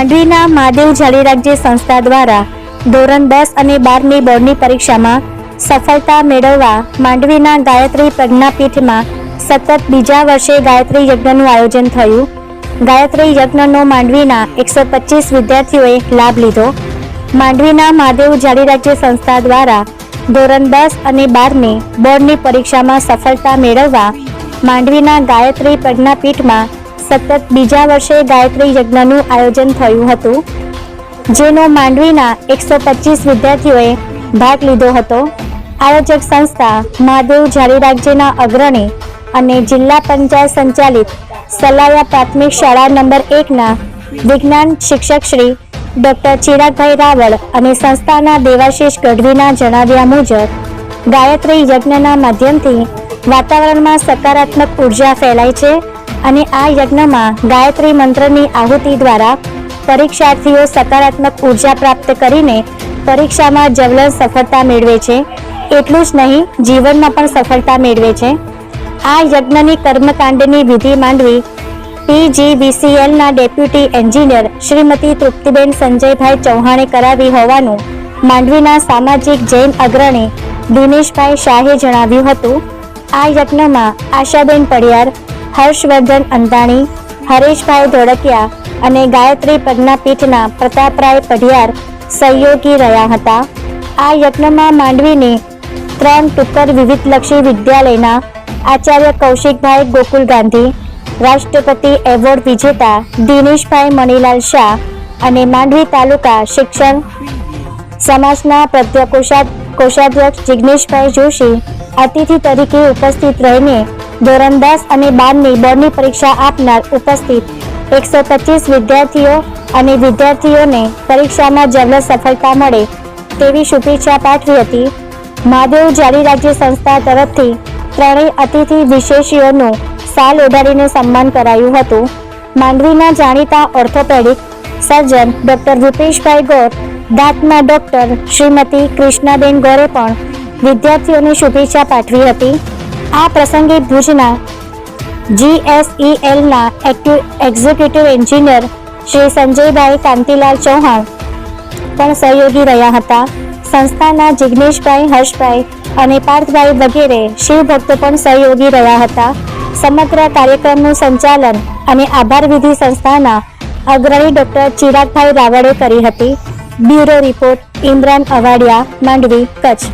માંડવીના મહાદેવ જાળીરાજ્ય સંસ્થા દ્વારા ધોરણ દસ અને બારની બોર્ડની પરીક્ષામાં સફળતા મેળવવા માંડવીના ગાયત્રી પ્રજ્ઞાપીઠમાં સતત બીજા વર્ષે ગાયત્રી યજ્ઞનું આયોજન થયું. ગાયત્રી યજ્ઞનો માંડવીના એકસો પચીસ વિદ્યાર્થીઓએ લાભ લીધો. માંડવીના મહાદેવ જાળીરાજ્ય સંસ્થા દ્વારા ધોરણ દસ અને બારની બોર્ડની પરીક્ષામાં સફળતા મેળવવા માંડવીના ગાયત્રી પ્રજ્ઞાપીઠમાં સતત બીજા વર્ષે ગાયત્રી યજ્ઞનું આયોજન થયું હતું, જેનો માંડવીના એકસો પચીસ વિદ્યાર્થીઓએ ભાગ લીધો હતો. આયોજક સંસ્થા મહાદેવ ઝારીરાગજીના અગ્રણી અને જિલ્લા પંચાયત સંચાલિત સલાયા પ્રાથમિક શાળા નંબર એકના વિજ્ઞાન શિક્ષક શ્રી ડોક્ટર ચિરાગભાઈ રાવળ અને સંસ્થાના દેવાશીષ ગઢવીના જણાવ્યા મુજબ, ગાયત્રી યજ્ઞના માધ્યમથી વાતાવરણમાં સકારાત્મક ઊર્જા ફેલાય છે અને આ યજ્ઞમાં ગાયત્રી મંત્રની આહુતિ દ્વારા પરીક્ષાર્થીઓ સકારાત્મક ઊર્જા પ્રાપ્ત કરીને પરીક્ષામાં જવલન સફળતા મેળવે છે. એટલું જ નહીં, જીવનમાં પણ સફળતા મેળવે છે. આ યજ્ઞની કર્મકાંડની વિધિ માંડવી પીજીવીસીએલના ડેપ્યુટી એન્જિનિયર શ્રીમતી તૃપ્તિબેન સંજયભાઈ ચૌહાણે કરાવી હોવાનું માંડવીના સામાજિક જૈન અગ્રણી દિનેશભાઈ શાહે જણાવ્યું હતું. આ યજ્ઞમાં આશાબેન પડિયાર હર્ષવર્ધન અંધાણી હરેશભાઈ ધોળકિયા અને ગાયત્રી પ્રજ્ઞાપીઠના પ્રતાપરાય પઢિયાર સહયોગી રહ્યા હતા. આ યજ્ઞમાં માંડવીની ત્રણ ટુક્કર વિવિધલક્ષી વિદ્યાલયના આચાર્ય કૌશિકભાઈ ગોકુલ ગાંધી, રાષ્ટ્રપતિ એવોર્ડ વિજેતા દિનેશભાઈ મણિલાલ શાહ અને માંડવી તાલુકા શિક્ષણ સમાજના પ્રત્યકોષા કોષાધ્યક્ષ જિગ્નેશભાઈ જોશી અતિથિ તરીકે ઉપસ્થિત રહીને ધોરણ દસ અને બારની બોર્ડની પરીક્ષા આપનાર ઉપસ્થિત એકસો પચીસ વિદ્યાર્થીઓ અને વિદ્યાર્થીઓને પરીક્ષામાં જવલર સફળતા મળે તેવી શુભેચ્છા પાઠવી હતી. મહાદેવ જાળી રાજ્ય સંસ્થા તરફથી ત્રણેય અતિથિ વિશેષીઓનું સાલ ઓઢાડીને સન્માન કરાયું હતું. માંડવીના જાણીતા orthopaedic surgeon doctor Rupeshbhai Gor, દાંતના doctor Shrimati Krishnaben ગોરે પણ વિદ્યાર્થીઓને શુભેચ્છા પાઠવી હતી. આ પ્રસંગે ભુજના જીએસઈએલના એક્ઝિક્યુટિવ એન્જિનિયર શ્રી સંજયભાઈ કાંતિલાલ ચૌહાણ પણ સહયોગી રહ્યા હતા. સંસ્થાના જિગ્નેશભાઈ હર્ષભાઈ અને પાર્થભાઈ વગેરે શિવભક્તો પણ સહયોગી રહ્યા હતા. સમગ્ર કાર્યક્રમનું સંચાલન અને આભાર વિધિ સંસ્થાના અગ્રણી ડોક્ટર ચિરાગભાઈ રાવળે કરી હતી. Bureau report Imran Awadiya, Mandvi, Kutch.